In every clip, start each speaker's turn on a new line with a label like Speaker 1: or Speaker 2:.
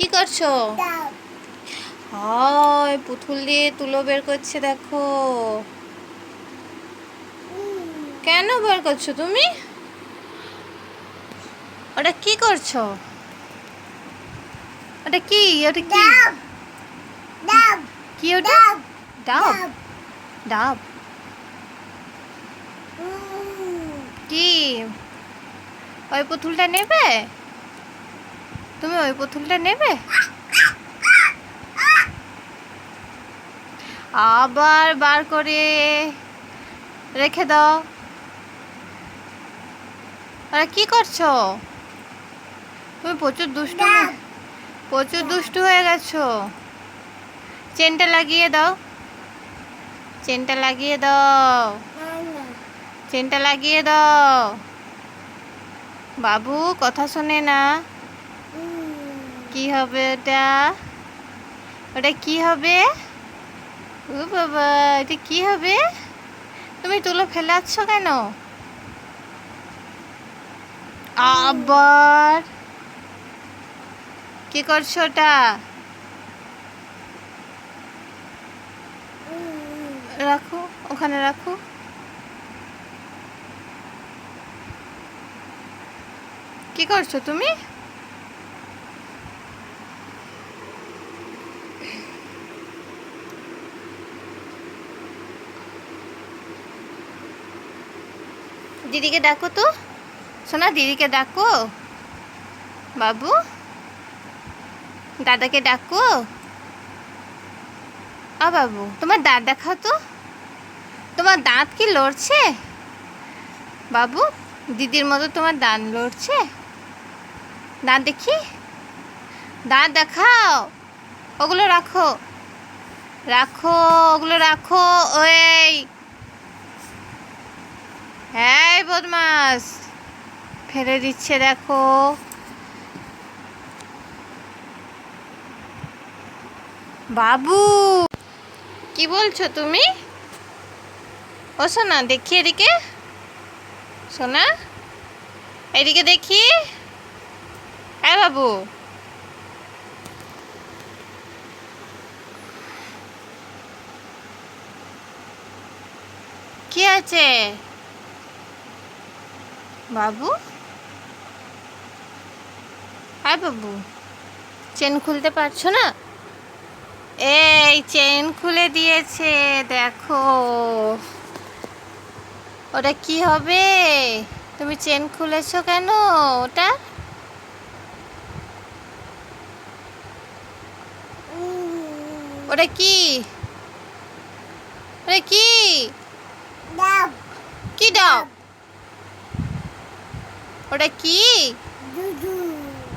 Speaker 1: কি করছ? হয়, পুতুল দিয়ে তুলো বের করছে, দেখো। কেন বের করছ তুমি? ওটা কি করছ? ওটা কি? ওটা কি? কি ওটা? ডাব। ডাব। কি? ওই পুতুলটা নেবে? তুমি ওই পুতুলটা নেবে? আবার বার করে রেখে দাও। আরে কি করছ? তুমি প্রচুর দুষ্টু প্রচুর দুষ্টু হয়ে গেছো। চেনটা লাগিয়ে দাও। চেনটা লাগিয়ে দাও। চেনটা লাগিয়ে দাও। বাবু কথা শোনে না। কি হবে ওটা? ওটা কি হবে? ও বাবা, এটা কি হবে? তুমি তুলো ফেলাচ্ছ কেন? আবার? কি করছ ওটা? রাখো, ওখানে রাখো। কি করছ তুমি? দিদিকে ডাকো তো। শোনা দিদিকে ডাকো। বাবু, দাদাকে ডাকো। আ, বাবু, তোমার দাঁত দেখাও তো। তোমার দাঁত কি লড়ছে? বাবু, দিদির মতো তোমার দাঁত লড়ছে। দাঁত দেখি। দাঁত দেখাও। ওগুলো রাখো। রাখো, ওগুলো রাখো। ওই বদমাস। ফেলে দিচ্ছে, দেখো। বাবু! কি বলছো তুমি? ও সোনা, দেখি এদিকে। সোনা, এদিকে দেখি। হ্যাঁ বাবু। কি আছে? বাবু? হ্যাঁ বাবু। চেন খুলতে পারছ না? এই চেন খুলে দিয়েছে দেখো। ওটা কি হবে? তুমি চেন খুলেছো কেন ওটা? ওটা কি? ওটা কি? কি ডাব? ওটা কি?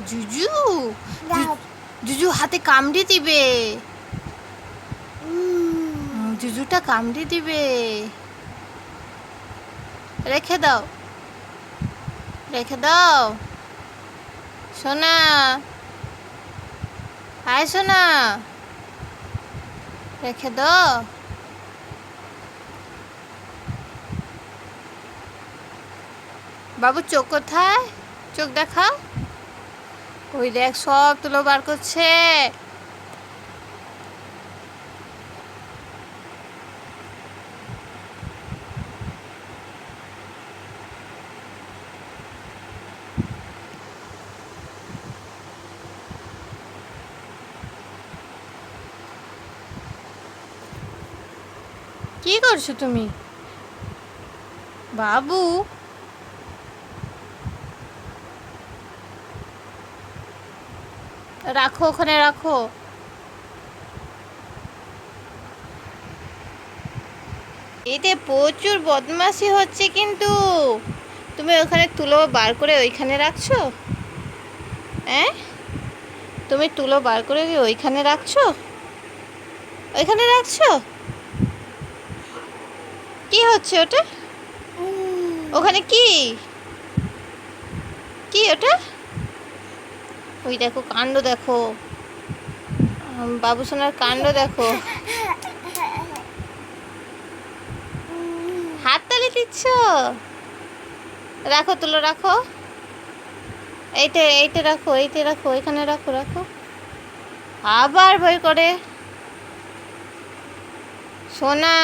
Speaker 1: জুজু। জুজু? হাতে কামড়ে দিবে। জুজুটা কামড়ে দিবে। রেখে দাও। রেখে দাও। সোনা। হায় সোনা। রেখে দাও। বাবু, চোখ কোথায়? চোখ দেখাও। ওই দেখ, সব তুলো বার করছে। কি করছ তুমি? বাবু রাখো, ওখানে রাখো। এতে প্রচুর বদমাশি হচ্ছে কিন্তু। তুমি ওখানে তুলো বার করে ওইখানে রাখছো? হ্যাঁ তুমি তুলো বার করে কি ওইখানে রাখছো? ওইখানে রাখছো? কি হচ্ছে ওটা? ওখানে কি? কি ওটা? ওই দেখো কাণ্ড দেখো। আম, বাবু সোনার কাণ্ড দেখো। হাততালি দিচ্ছ? রাখো তুলো রাখো। এইটা এইটা রাখো এইটা রাখো এখানে রাখো রাখো। আবার ভয় করে। সোনা